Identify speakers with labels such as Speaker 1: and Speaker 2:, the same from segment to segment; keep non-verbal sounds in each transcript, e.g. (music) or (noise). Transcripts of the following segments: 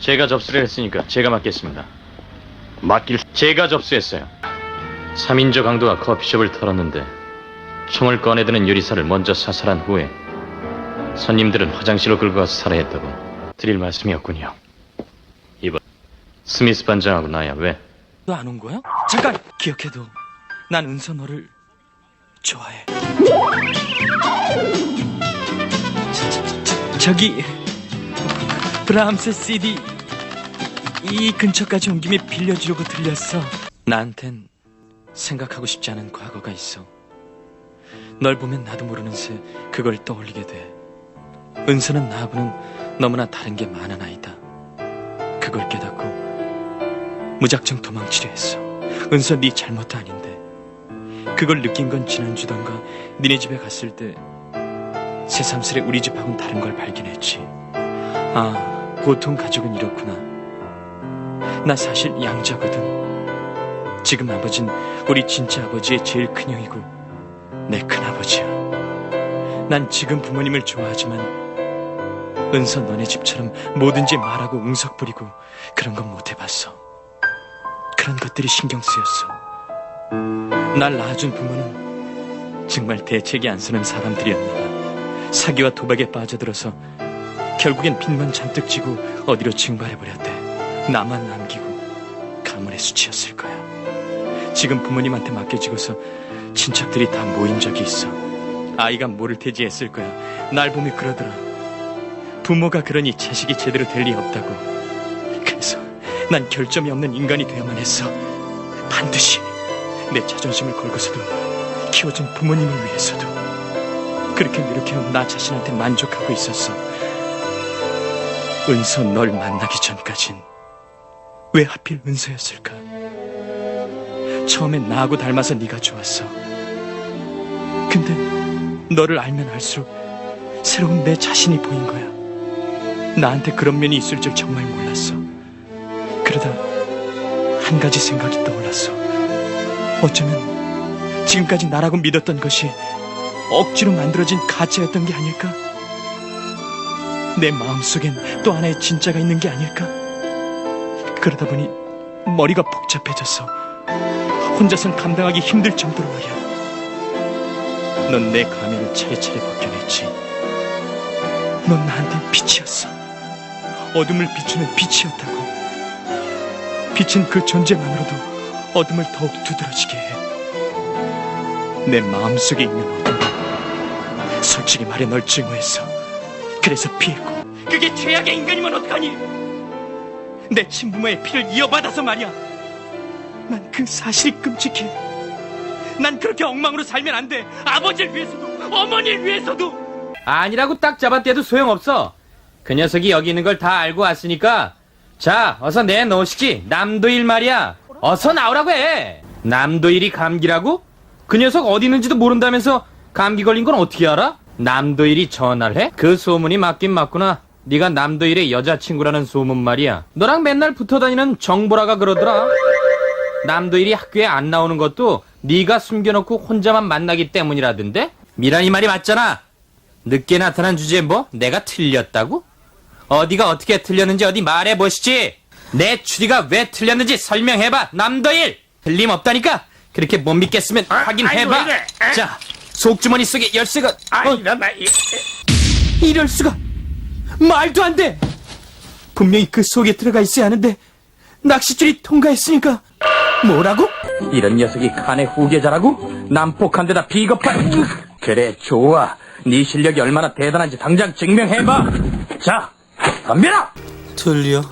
Speaker 1: 제가 접수를 했으니까 제가 맡겠습니다.
Speaker 2: 맡길
Speaker 1: 제가 접수했어요. 3인조 강도가 커피숍을 털었는데 총을 꺼내드는 요리사를 먼저 사살한 후에 손님들은 화장실로 끌고 가서 살해했다고 드릴 말씀이 없군요. 이번 스미스 반장하고 나야 왜?
Speaker 3: 너 안 온 거야? 잠깐 기억해도 난 은서 너를 좋아해. 저, 저, 저, 저기 브람스 CD 이 근처까지 온 김에 빌려주려고 들렸어. 나한텐 생각하고 싶지 않은 과거가 있어. 널 보면 나도 모르는 새 그걸 떠올리게 돼. 은서는 나하고는 너무나 다른 게 많은 아이다. 그걸 깨닫고 무작정 도망치려 했어. 은서 네 잘못도 아닌데. 그걸 느낀 건 지난주던가 니네 집에 갔을 때 새삼스레 우리 집하고는 다른 걸 발견했지. 아, 보통 가족은 이렇구나. 나 사실 양자거든. 지금 아버진 우리 진짜 아버지의 제일 큰 형이고 내 큰아버지야. 난 지금 부모님을 좋아하지만 은서 너네 집처럼 뭐든지 말하고 웅석 부리고 그런 건 못 해봤어. 그런 것들이 신경 쓰였어. 날 낳아준 부모는 정말 대책이 안 서는 사람들이었나 봐. 사기와 도박에 빠져들어서 결국엔 빚만 잔뜩 지고 어디로 징발해버렸대. 나만 남기고 가문의 수치였을 거야. 지금 부모님한테 맡겨지고서 친척들이 다 모인 적이 있어. 아이가 모를 테지 했을 거야. 날 보며 그러더라. 부모가 그러니 자식이 제대로 될 리 없다고. 그래서 난 결점이 없는 인간이 되어야만 했어. 반드시 내 자존심을 걸고서도 키워준 부모님을 위해서도 그렇게 노력해온 나 자신한테 만족하고 있었어. 은서 널 만나기 전까진 왜 하필 은서였을까? 처음엔 나하고 닮아서 네가 좋았어. 근데 너를 알면 알수록 새로운 내 자신이 보인 거야. 나한테 그런 면이 있을 줄 정말 몰랐어. 그러다 한 가지 생각이 떠올랐어. 어쩌면 지금까지 나라고 믿었던 것이 억지로 만들어진 가짜였던 게 아닐까? 내 마음속엔 또 하나의 진짜가 있는 게 아닐까? 그러다 보니 머리가 복잡해졌어. 혼자선 감당하기 힘들 정도로 말이야. 넌 내 가면을 차례차례 벗겨냈지. 넌 나한테 빛이었어. 어둠을 비추는 빛이었다고. 빛은 그 존재만으로도 어둠을 더욱 두드러지게 해. 내 마음속에 있는 어둠. 솔직히 말해 널 증오했어. 그래서 피했고. 그게 최악의 인간이면 어떡하니? 내 친부모의 피를 이어받아서 말이야. 난 그 사실이 끔찍해. 난 그렇게 엉망으로 살면 안 돼. 아버지를 위해서도, 어머니를 위해서도.
Speaker 4: 아니라고 딱 잡아떼도 소용없어. 그 녀석이 여기 있는 걸 다 알고 왔으니까. 자, 어서 내놓으시지. 남도일 말이야. 어서 나오라고 해. 남도일이 감기라고? 그 녀석 어디 있는지도 모른다면서 감기 걸린 건 어떻게 알아? 남도일이 전화를 해? 그 소문이 맞긴 맞구나. 네가 남도일의 여자친구라는 소문 말이야. 너랑 맨날 붙어다니는 정보라가 그러더라. 남도일이 학교에 안 나오는 것도 네가 숨겨놓고 혼자만 만나기 때문이라던데? 미란이 말이 맞잖아. 늦게 나타난 주제에 뭐 내가 틀렸다고? 어디가 어떻게 틀렸는지 어디 말해보시지. 내 추리가 왜 틀렸는지 설명해봐. 남도일 틀림없다니까. 그렇게 못 믿겠으면 확인해봐.
Speaker 2: 아이고?
Speaker 4: 자, 속주머니 속에 열쇠가
Speaker 2: 아,
Speaker 4: 어,
Speaker 2: 이런 이-
Speaker 4: 이럴 수가 말도 안 돼. 분명히 그 속에 들어가 있어야 하는데 낚싯줄이 통과했으니까 뭐라고? 이런 녀석이 칸의 후계자라고? 난폭한 데다 비겁한 그래 좋아 네 실력이 얼마나 대단한지 당장 증명해봐 자 덤벼라
Speaker 3: 틀려.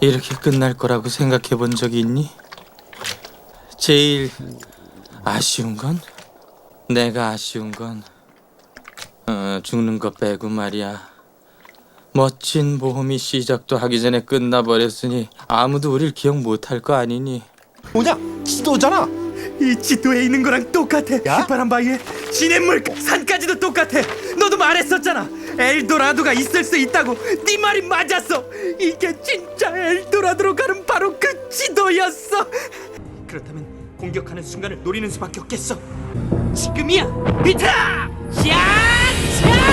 Speaker 3: 이렇게 끝날 거라고 생각해 본 적이 있니? 제일 아쉬운 건? 내가 아쉬운 건, 어, 죽는 거 빼고 말이야. 멋진 모험이 시작도 하기 전에 끝나버렸으니 아무도 우릴 기억 못할 거 아니니?
Speaker 5: 뭐냐? 지도잖아.
Speaker 3: 이 지도에 있는 거랑 똑같아.
Speaker 5: 야?
Speaker 3: 휘파람 바위에 시냇물 산까지도 똑같아. 너도 말했었잖아. 엘도라도가 있을 수 있다고. 네 말이 맞았어. 이게 진짜 엘도라도로 가는 바로 그 지도였어. 그렇다면 공격하는 순간을 노리는 수밖에 없겠어. 지금이야. 비트라. 샤! 샤!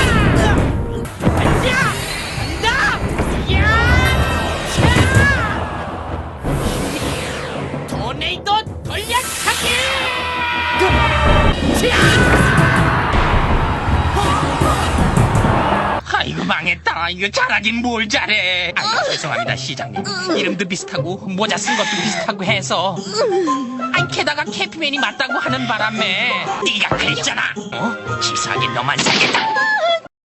Speaker 6: 잘하긴 뭘 잘해 아이고 죄송합니다 시장님 이름도 비슷하고 모자 쓴 것도 비슷하고 해서 아니 게다가 캐피맨이 맞다고 하는 바람에 네가 그랬잖아 어? 치사하게 너만 살겠다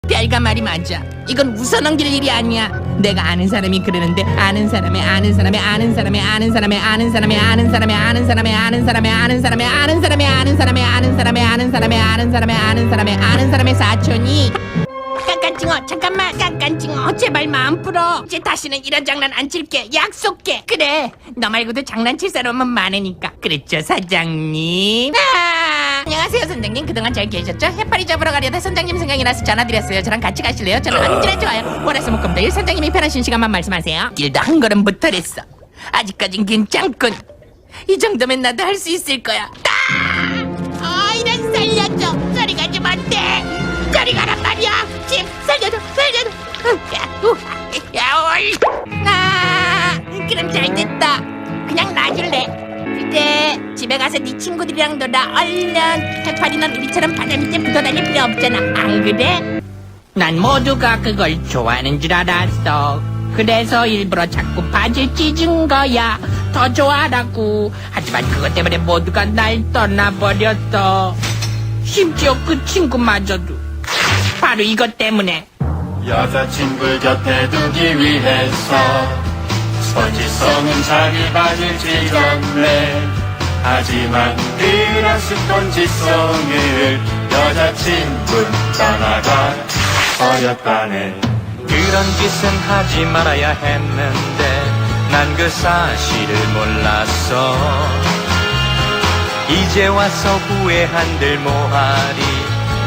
Speaker 7: 별가 말이 맞아. 이건 웃어 넘길 일이 아니야. 내가 아는 사람이 그러는데 아는 사람의 아는 사람의 아는 사람의 아는 사람의 아는 사람의 아는 사람의 아는 사람의 아는 사람의 아는 사람의 아는 사람의 아는 사람의 아는 사람의 아는 사람의 아는 사람의 아는 사람의 아는 사람의 사촌이 깐깐징어 잠깐만 깐깐징어. 제발 마음 풀어. 이제 다시는 이런 장난 안 칠게. 약속해. 그래. 너 말고도 장난칠 사람은 많으니까. 그랬죠 사장님. 아, 안녕하세요 선장님. 그동안 잘 계셨죠? 해파리 잡으러 가려다 선장님 생각이 나서 전화드렸어요. 저랑 같이 가실래요? 저는 언제나 좋아요. 월화수목금토일. 선장님이 편하신 시간만 말씀하세요. 길도 한 걸음 못하랬어. 아직까진 괜찮군. 이 정도면 나도 할 수 있을 거야. 아! 이런 살려줘 살려줘 살려줘. 야, 우, 야, 어이. 아 그럼 잘 됐다. 그냥 놔줄래? 그래 집에 가서 네 친구들이랑 놀아. 얼른 해파리는 우리처럼 바다 밑에 붙어다닐 필요 없잖아. 안 그래? 난 모두가 그걸 좋아하는 줄 알았어. 그래서 일부러 자꾸 바지를 찢은 거야. 더 좋아하라고. 하지만 그것 때문에 모두가 날 떠나버렸어. 심지어 그 친구마저도 바로 이것 때문에.
Speaker 8: 여자친구 곁에 두기 위해서 스펀지성은 자기 바지를 찢었네. 하지만 그런 스펀지성을 여자친구 떠나가 버렸다네.
Speaker 3: 그런 짓은 하지 말아야 했는데 난 그 사실을 몰랐어. 이제 와서 후회한들 뭐하리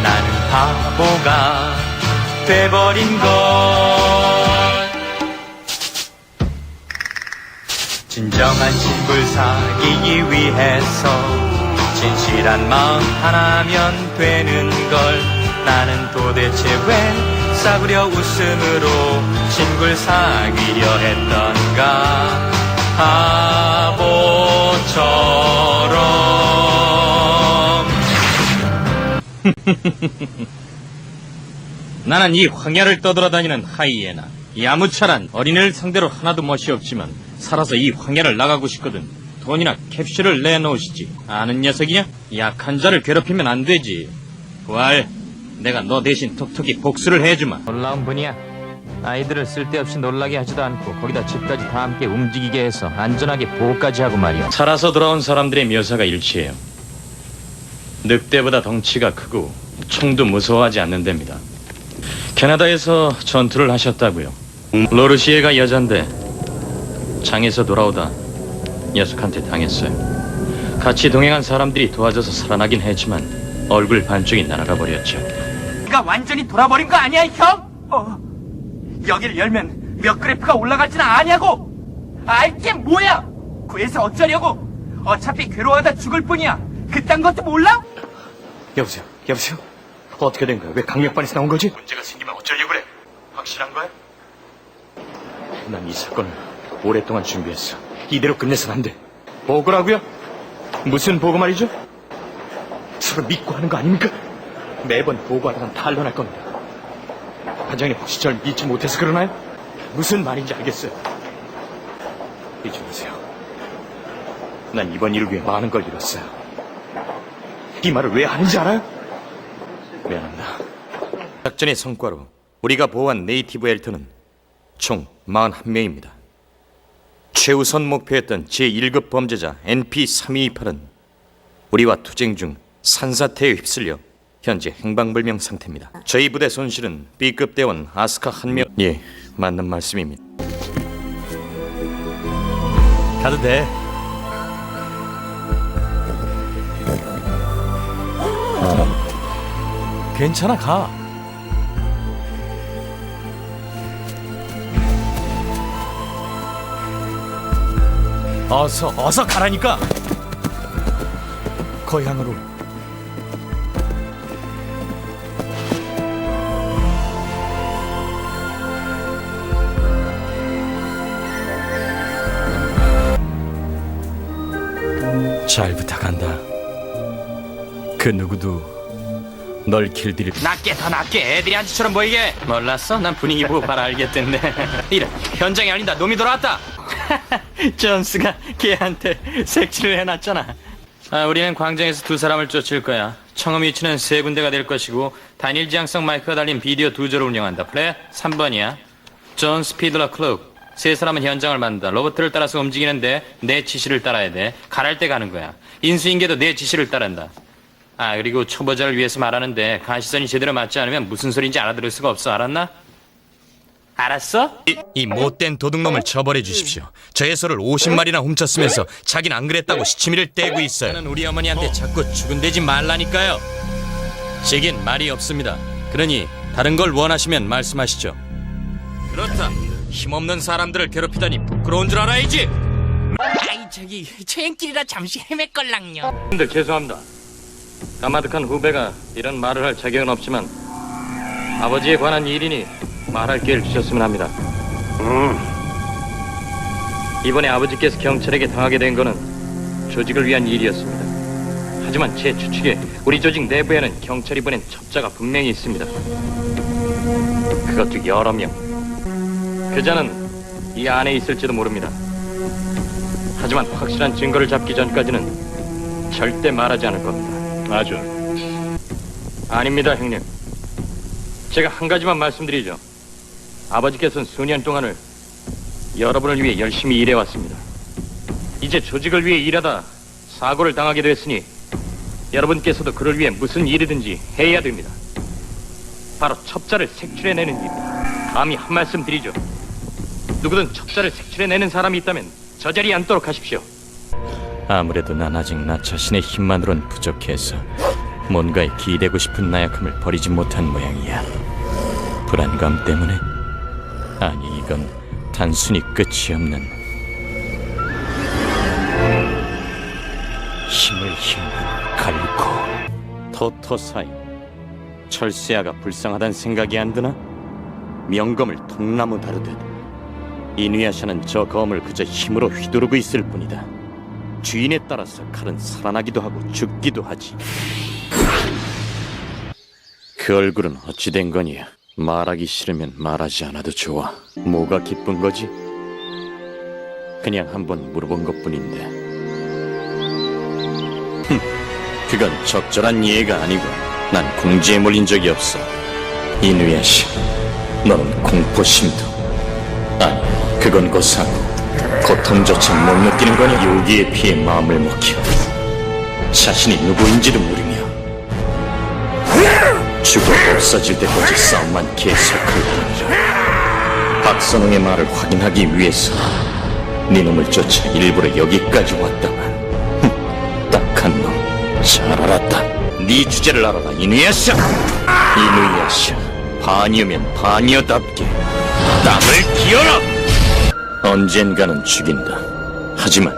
Speaker 3: 나는 바보가 돼버린 걸. 진정한 신불 사귀기 위해서 진실한 마음 하나면 되는 걸. 나는 도대체 왜 싸구려 웃음으로 친구를 사귀려 했던가? 바보처럼 (laughs) 나는 이 황야를 떠돌아다니는 하이에나 이 아무차란 어린애를 상대로 하나도 멋이 없지만 살아서 이 황야를 나가고 싶거든 돈이나 캡슐을 내놓으시지 아는 녀석이냐? 약한 자를 괴롭히면 안 되지 부활 내가 너 대신 톡톡히 복수를 해주마
Speaker 9: 놀라운 분이야. 아이들을 쓸데없이 놀라게 하지도 않고 거기다 집까지 다 함께 움직이게 해서 안전하게 보호까지 하고 말이야.
Speaker 3: 살아서 돌아온 사람들의 묘사가 일치해요 늑대보다 덩치가 크고 총도 무서워하지 않는답니다 캐나다에서 전투를 하셨다고요 로르시에가 여잔데 장에서 돌아오다 녀석한테 당했어요 같이 동행한 사람들이 도와줘서 살아나긴 했지만 얼굴 반쪽이 날아가 버렸죠
Speaker 4: 가 완전히 돌아버린 거 아니야, 형? 어. 여기를 열면 몇 그래프가 올라갈지는 아냐고. 알게 뭐야? 구해서 어쩌려고? 어차피 괴로워하다 죽을 뿐이야. 그딴 것도 몰라?
Speaker 3: 여보세요 여보세요 어떻게 된 거야 왜 강력반에서 나온 거지? 문제가 생기면 어쩌려고 그래 확실한 거야? 난 이 사건을 오랫동안 준비했어 이대로 끝내선 안 돼 보고라고요? 무슨 보고 말이죠? 서로 믿고 하는 거 아닙니까? 매번 보고하다간 탄론할 겁니다 반장님 혹시 절 믿지 못해서 그러나요? 무슨 말인지 알겠어요 잊지 마세요 난 이번 일을 위해 많은 걸 잃었어요 이 말을 왜 하는지 알아요? 미안합니다. 작전의 성과로 우리가 보호한 네이티브 엘트는 총 41명입니다. 최우선 목표였던 제1급 범죄자 NP3228은 우리와 투쟁 중 산사태에 휩쓸려 현재 행방불명 상태입니다. 저희 부대 손실은 B급 대원 아스카 한 명. 예, 맞는 말씀입니다. 가도 돼.
Speaker 10: 괜찮아 가. 어서 어서 가라니까. 거향으로. 잘 부탁한다. 그 누구도
Speaker 3: 널 길들일
Speaker 4: 낮게 더 낮게 애들이 한지처럼 보이게. 몰랐어? 난 분위기 보고 바로 알겠던데. 이래 현장이 아니다. 놈이 돌아왔다. (laughs) 존스가 걔한테 색칠을 해놨잖아. 아, 우리는 광장에서 두 사람을 쫓을 거야. 청음 위치는 세 군데가 될 것이고 단일 지향성 마이크가 달린 비디오 두 조를 운영한다. 플레 3번이야. 존 스피드러 클룩 세 사람은 현장을 만든다. 로버트를 따라서 움직이는데 내 지시를 따라야 돼. 가랄 때 가는 거야. 인수인계도 내 지시를 따른다 아 그리고 초보자를 위해서 말하는데 가시선이 제대로 맞지 않으면 무슨 소리인지 알아들을 수가 없어. 알았나? 알았어?
Speaker 3: 이, 이 못된 도둑놈을 처벌해 주십시오. 저 해소를 50마리나 훔쳤으면서 자긴 안 그랬다고 시치미를 떼고 있어요.
Speaker 4: 저는 우리 어머니한테 자꾸 죽은대지 말라니까요.
Speaker 3: 제겐 말이 없습니다. 그러니 다른 걸 원하시면 말씀하시죠. 그렇다. 힘없는 사람들을 괴롭히다니 부끄러운 줄 알아야지.
Speaker 2: 아이 저기 저행길이라 잠시 헤맸걸랑요.
Speaker 1: 근데 죄송합니다. 까마득한 후배가 이런 말을 할 자격은 없지만 아버지에 관한 일이니 말할 기회를 주셨으면 합니다. 이번에 아버지께서 경찰에게 당하게 된 거는 조직을 위한 일이었습니다. 하지만 제 추측에 우리 조직 내부에는 경찰이 보낸 첩자가 분명히 있습니다. 그것도 여러 명. 그자는 이 안에 있을지도 모릅니다. 하지만 확실한 증거를 잡기 전까지는 절대 말하지 않을 겁니다. 아주. 아닙니다, 형님. 제가 한 가지만 말씀드리죠. 아버지께서는 수년 동안을 여러분을 위해 열심히 일해왔습니다. 이제 조직을 위해 일하다 사고를 당하게 됐으니 여러분께서도 그를 위해 무슨 일이든지 해야 됩니다. 바로 첩자를 색출해내는 일입니다. 감히 한 말씀 드리죠. 누구든 첩자를 색출해내는 사람이 있다면 저 자리에 앉도록 하십시오.
Speaker 3: 아무래도 난 아직 나 자신의 힘만으론 부족해서 뭔가에 기대고 싶은 나약함을 버리지 못한 모양이야. 불안감 때문에? 아니 이건 단순히 끝이 없는 힘을 힘는 갈고 토토사이 철새아가 불쌍하단 생각이 안 드나? 명검을 통나무 다루듯 이누야샤는 저 검을 그저 힘으로 휘두르고 있을 뿐이다. 주인에 따라서 칼은 살아나기도 하고 죽기도 하지. 그 얼굴은 어찌 된 거냐? 말하기 싫으면 말하지 않아도 좋아. 뭐가 기쁜 거지? 그냥 한번 물어본 것뿐인데. 흠, 그건 적절한 이해가 아니고 난 궁지에 몰린 적이 없어. 이누야시, 너는 공포심도 아니, 그건 고사고 고통조차 못 느끼는 거냐? 요기의 피에 마음을 먹혀 자신이 누구인지도 모르며 죽어 없어질 때까지 싸움만 뿐이라. 박선웅의 말을 확인하기 위해서 네 놈을 쫓아 일부러 여기까지 왔다만 흠, 딱한 놈 잘 알았다. 네 주제를 알아라 이누야샤! 이누야샤 반이면 반이어답게 땀을 기어라 언젠가는 죽인다. 하지만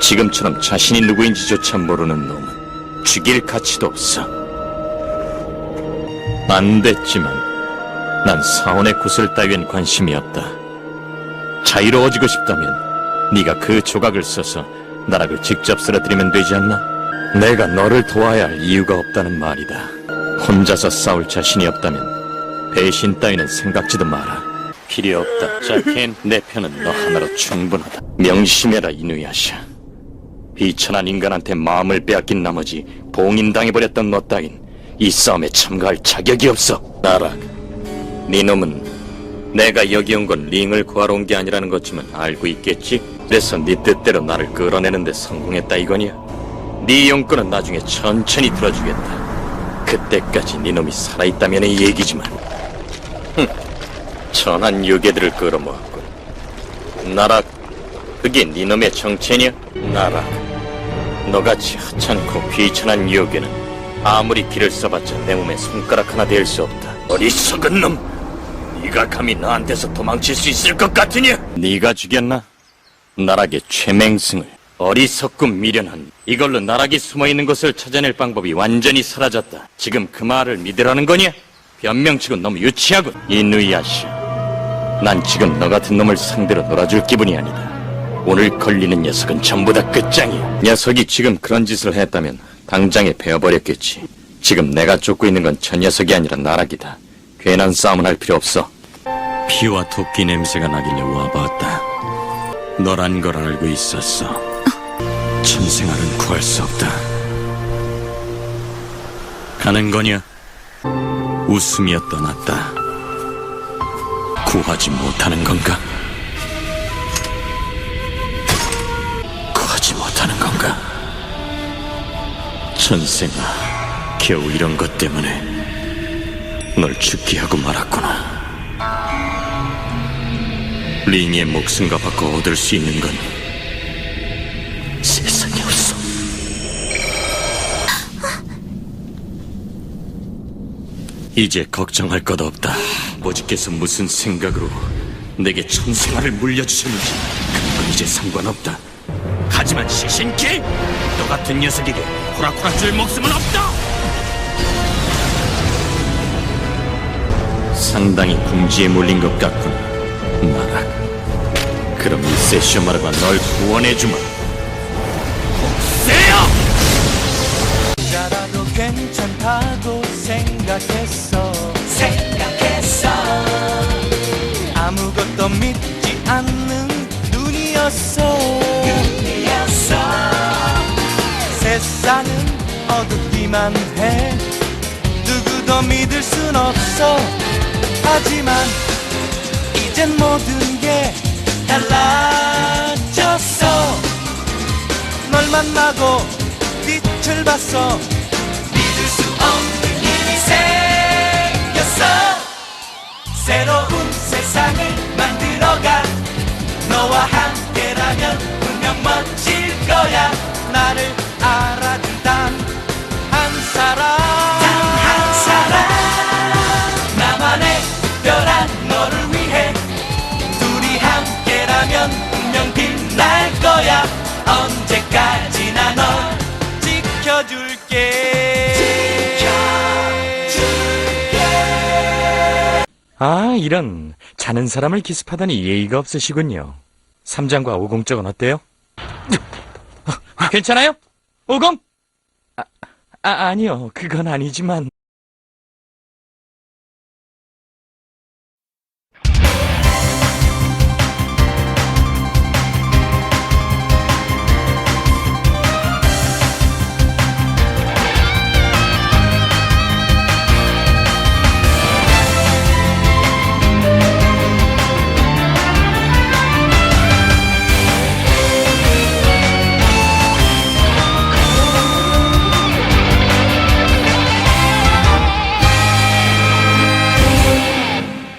Speaker 3: 지금처럼 자신이 누구인지조차 모르는 놈은 죽일 가치도 없어. 안 됐지만 난 사원의 구슬 따윈 관심이 없다. 자유로워지고 싶다면 네가 그 조각을 써서 나락을 직접 쓰러뜨리면 되지 않나? 내가 너를 도와야 할 이유가 없다는 말이다. 혼자서 싸울 자신이 없다면 배신 따위는 생각지도 마라. 필요 없다. 자켄, 내 편은 너 하나로 충분하다. 명심해라, 이누야샤. 비천한 인간한테 마음을 빼앗긴 나머지 봉인당해버렸던 너 따윈 이 싸움에 참가할 자격이 없어. 나락, 네 놈은 내가 여기 온 건 링을 구하러 온 게 아니라는 것쯤은 알고 있겠지? 그래서 네 뜻대로 나를 끌어내는데 성공했다 이거냐? 네 용건은 나중에 천천히 들어주겠다. 그때까지 네 놈이 살아있다면 의 얘기지만. 천한 유괴들을 끌어모았군. 나락, 그게 네 놈의 정체냐? 나락, 너같이 하찮고 비천한 유괴는 아무리 길을 써봤자 내 몸에 손가락 하나 댈수 없다. 어리석은 놈! 네가 감히 나한테서 도망칠 수 있을 것 같으냐? 네가 죽였나? 나락의 최맹승을 어리석고 미련한 이걸로 나락이 숨어있는 곳을 찾아낼 방법이 완전히 사라졌다. 지금 그 말을 믿으라는 거냐? 변명치고 너무 유치하군. 이누야시. 난 지금 너 같은 놈을 상대로 놀아줄 기분이 아니다. 오늘 걸리는 녀석은 전부 다 끝장이야. 녀석이 지금 그런 짓을 했다면 당장에 베어버렸겠지.
Speaker 11: 지금 내가 쫓고 있는 건 저 녀석이 아니라 나락이다. 괜한 싸움은 할 필요 없어. 피와 토끼 냄새가 나길래 와봤다. 너란 걸 알고 있었어. 천생아는 구할 수 없다. 가는 거냐? 웃으며 떠났다. 구하지 못하는 건가? 구하지 못하는 건가? 천생아, 겨우 이런 것 때문에 널 죽게 하고 말았구나. 링의 목숨과 바꿔 얻을 수 있는 건 이제 걱정할 것 없다. 아버지께서 무슨 생각으로 내게 천생아를 물려주셨는지 그건 이제 상관없다. 하지만 시신키! 너 같은 녀석에게 호락호락 줄 목숨은 없다! 상당히 궁지에 몰린 것 같군, 나락. 그럼 이 세쇼마르가 널 구원해주마.
Speaker 3: 괜찮다고 생각했어. 생각했어. 아무것도 믿지 않는 눈이었어. 눈이었어. 세상은 어둡기만 해. 누구도 믿을 순 없어. 하지만 이젠 모든 게 달라졌어. 널 만나고 빛을 봤어 생겼어. 새로운 세상을 만들어가. 너와 함께라면 분명 멋질 거야. 나를 알아
Speaker 12: 아, 이런. 자는 사람을 기습하다니 예의가 없으시군요. 3장과 50쪽은 어때요? (laughs) 괜찮아요? 50? 아, 아, 아니요. 그건 아니지만.